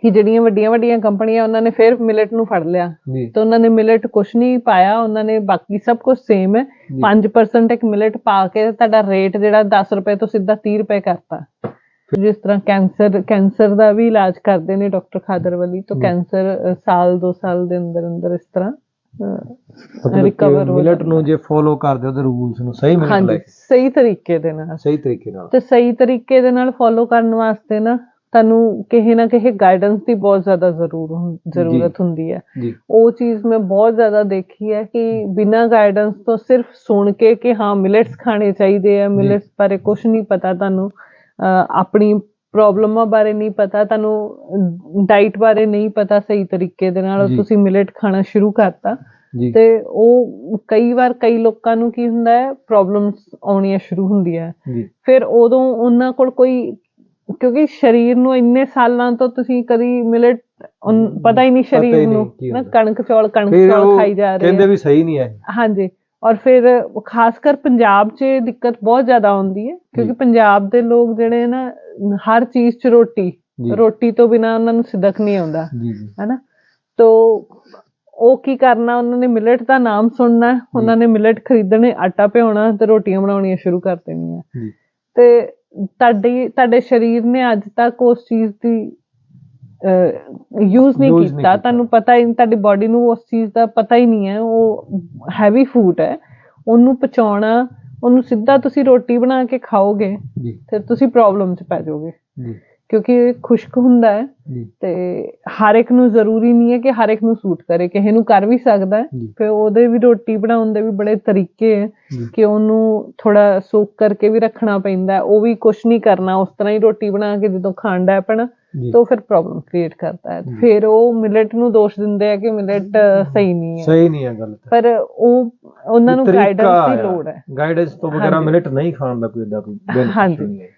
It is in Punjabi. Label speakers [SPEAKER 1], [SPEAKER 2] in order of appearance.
[SPEAKER 1] ਕਿ ਜਿਹੜੀਆਂ ਵੱਡੀਆਂ ਵੱਡੀਆਂ ਕੰਪਨੀਆਂ ਉਹਨਾਂ ਨੇ ਫਿਰ ਮਿਲਟ ਨੂੰ ਫੜ ਲਿਆ।
[SPEAKER 2] ਜੀ।
[SPEAKER 1] ਤੇ ਉਹਨਾਂ ਨੇ ਮਿਲਟ ਕੁਛ ਨਹੀਂ ਪਾਇਆ ਉਹਨਾਂ ਨੇ ਬਾਕੀ ਸਭ ਕੁਝ ਸੇਮ ਹੈ।
[SPEAKER 2] ਜੀ।
[SPEAKER 1] 5% ਇੱਕ ਮਿਲਟ ਪਾ ਕੇ ਤੁਹਾਡਾ ਰੇਟ ਜਿਹੜਾ 10 ਰੁਪਏ ਤੋਂ ਸਿੱਧਾ 30 ਰੁਪਏ ਕਰਤਾ। ਜਿਸ ਤਰ੍ਹਾਂ ਕੈਂਸਰ ਕੈਂਸਰ ਦਾ ਵੀ ਇਲਾਜ ਕਰਦੇ ਨੇ ਡਾਕਟਰ ਖਾਦਰਵਲੀ ਤੋਂ
[SPEAKER 2] ਜੀ।
[SPEAKER 1] ਕੈਂਸਰ ਸਾਲ 2 ਸਾਲ ਦੇ ਅੰਦਰ ਅੰਦਰ ਇਸ ਤਰ੍ਹਾਂ ਰਿਕਵਰ ਹੋ
[SPEAKER 2] ਮਿਲਟ। ਨੂੰ ਜੇ ਫੋਲੋ ਕਰਦੇ ਤੇ ਰੂਲਸ ਨੂੰ ਸਹੀ ਮਿਲਟ ਲੈ
[SPEAKER 1] ਸਹੀ ਤਰੀਕੇ ਦੇ ਨਾਲ।
[SPEAKER 2] ਸਹੀ ਤਰੀਕੇ ਨਾਲ।
[SPEAKER 1] ਤੇ ਸਹੀ ਤਰੀਕੇ ਦੇ ਨਾਲ ਫੋਲੋ ਕਰਨ ਵਾਸਤੇ ਨਾ ਤੁਹਾਨੂੰ ਕਿਸੇ ਨਾ ਕਿਸੇ ਗਾਈਡੈਂਸ ਦੀ ਬਹੁਤ ਜ਼ਿਆਦਾ ਜ਼ਰੂਰ ਜ਼ਰੂਰਤ ਹੁੰਦੀ ਹੈ। ਉਹ ਚੀਜ਼ ਮੈਂ ਬਹੁਤ ਜ਼ਿਆਦਾ ਦੇਖੀ ਹੈ ਕਿ ਬਿਨਾਂ ਗਾਈਡੈਂਸ ਤੋਂ ਸਿਰਫ ਸੁਣ ਕੇ ਕਿ ਹਾਂ ਮਿਲਟਸ ਖਾਣੇ ਚਾਹੀਦੇ ਆ ਮਿਲਟਸ ਬਾਰੇ ਕੁਝ ਨਹੀਂ ਪਤਾ ਤੁਹਾਨੂੰ ਆਪਣੀ ਪ੍ਰੋਬਲਮਾਂ ਬਾਰੇ ਨਹੀਂ ਪਤਾ ਤੁਹਾਨੂੰ ਡਾਈਟ ਬਾਰੇ ਨਹੀਂ ਪਤਾ ਸਹੀ ਤਰੀਕੇ ਦੇ ਨਾਲ। ਤੁਸੀਂ ਮਿਲਟ ਖਾਣਾ ਸ਼ੁਰੂ ਕਰਤਾ। ਤੇ ਉਹ ਕਈ ਵਾਰ ਕਈ ਲੋਕਾਂ ਨੂੰ ਕੀ ਹੁੰਦਾ ਹੈ ਪ੍ਰੋਬਲਮਸ ਆਉਣੀਆਂ ਸ਼ੁਰੂ ਹੁੰਦੀਆਂ ਫਿਰ ਉਦੋਂ ਉਹਨਾਂ ਕੋਲ ਕੋਈ ਕਿਉਂਕਿ ਸਰੀਰ ਨੂੰ ਇੰਨੇ ਸਾਲਾਂ ਤੋਂ ਤੁਸੀਂ ਕਦੀ ਮਿਲਟ ਪਤਾ ਹੀ ਨਹੀਂ ਸਰੀਰ ਨੂੰ ਨਾ
[SPEAKER 2] ਹੁੰਦਾ।
[SPEAKER 1] ਕਣਕ ਚੌਲ ਕਣਕ ਚੌਲ ਖਾਈ ਜਾ ਰਹੇ
[SPEAKER 2] ਕਹਿੰਦੇ ਵੀ ਸਹੀ ਨਹੀਂ ਹੈ
[SPEAKER 1] ਹਾਂਜੀ ਔਰ ਫਿਰ ਖਾਸ ਕਰ ਪੰਜਾਬ 'ਚ ਦਿੱਕਤ ਬਹੁਤ ਜ਼ਿਆਦਾ ਆਉਂਦੀ ਹੈ ਕਿਉਂਕਿ। ਪੰਜਾਬ ਦੇ ਲੋਕ ਜਿਹੜੇ ਨਾ ਹਰ ਚੀਜ਼ 'ਚ ਰੋਟੀ ਰੋਟੀ ਤੋਂ ਬਿਨਾ ਉਹਨਾਂ ਨੂੰ ਸਿਦਕ ਨਹੀਂ ਆਉਂਦਾ ਹੈਨਾ ਤੋ ਉਹ ਕੀ ਕਰਨਾ ਉਹਨਾਂ ਨੇ ਮਿਲਟ ਦਾ ਨਾਮ ਸੁਣਨਾ ਉਹਨਾਂ ਨੇ ਮਿਲਟ ਖਰੀਦਣੇ ਆਟਾ ਭਿਉਣਾ ਤੇ ਰੋਟੀਆਂ ਬਣਾਉਣੀਆਂ ਸ਼ੁਰੂ ਕਰ ਦੇਣੀਆਂ। ਤੇ ਤੁਹਾਡੀ ਤੁਹਾਡੇ ਸਰੀਰ ਨੇ ਅੱਜ ਤੱਕ ਉਸ ਚੀਜ਼ ਦੀ ਯੂਜ਼ ਨਹੀਂ ਕੀਤਾ। ਤੁਹਾਨੂੰ ਪਤਾ ਹੀ ਤੁਹਾਡੀ ਬਾਡੀ ਨੂੰ ਉਸ ਚੀਜ਼ ਦਾ ਪਤਾ ਹੀ ਨਹੀਂ ਹੈ। ਉਹ ਹੈਵੀ ਫੂਡ ਹੈ। ਉਹਨੂੰ ਪਚਾਉਣਾ ਉਹਨੂੰ ਸਿੱਧਾ ਤੁਸੀਂ ਰੋਟੀ ਬਣਾ ਕੇ ਖਾਓਗੇ
[SPEAKER 2] ਜੀ।
[SPEAKER 1] ਤੇ ਤੁਸੀਂ ਪ੍ਰੋਬਲਮ 'ਚ ਪੈ ਜਾਓਗੇ।
[SPEAKER 2] ਜੀ।
[SPEAKER 1] ਕਿਉਂਕਿ ਇਹ ਖੁਸ਼ਕ ਹੁੰਦਾ ਹੈ ਤੇ ਹਰ ਇੱਕ ਨੂੰ ਜ਼ਰੂਰੀ ਨਹੀਂ ਹੈ ਕਿ ਹਰ ਇੱਕ ਨੂੰ ਸੂਟ ਕਰੇ ਕਿਸੇ ਨੂੰ ਕਰ ਵੀ ਸਕਦਾ ਹੈ ਫਿਰ ਉਹਦੇ ਵੀ ਰੋਟੀ ਬਣਾਉਣ ਦੇ ਵੀ ਬੜੇ ਤਰੀਕੇ ਹੈ ਕਿ ਉਹਨੂੰ ਥੋੜਾ ਸੋਕ ਕਰਕੇ ਵੀ ਰੱਖਣਾ ਪੈਂਦਾ। ਉਹ ਵੀ ਕੁਝ ਨਹੀਂ ਕਰਨਾ ਉਸ ਤਰ੍ਹਾਂ ਹੀ ਰੋਟੀ ਬਣਾ ਕੇ ਜਦੋਂ ਖਾਣ ਦਾ ਆਪਣਾ
[SPEAKER 2] ਜੀ
[SPEAKER 1] ਤਾਂ ਫਿਰ ਪ੍ਰੋਬਲਮ ਕ੍ਰੀਏਟ ਕਰਦਾ ਹੈ। ਫਿਰ ਉਹ ਮਿਲਟ ਨੂੰ ਦੋਸ਼ ਦਿੰਦੇ ਆ ਕਿ ਮਿਲਟ ਸਹੀ ਨਹੀਂ ਹੈ
[SPEAKER 2] ਸਹੀ ਨਹੀਂ ਹੈ ਗੱਲ ਤਾਂ
[SPEAKER 1] ਪਰ ਉਹ ਉਹਨਾਂ ਨੂੰ ਗਾਈਡੈਂਸ ਦੀ। ਲੋੜ ਹੈ
[SPEAKER 2] ਗਾਈਡੈਂਸ ਤੋਂ
[SPEAKER 1] ਹਾਂਜੀ।
[SPEAKER 2] ਮਿਲਟ ਨਹੀਂ ਖਾਣ ਦਾ ਕੋਈ ਏਡਾ ਕੋਈ। ਨਹੀਂ ਹੈ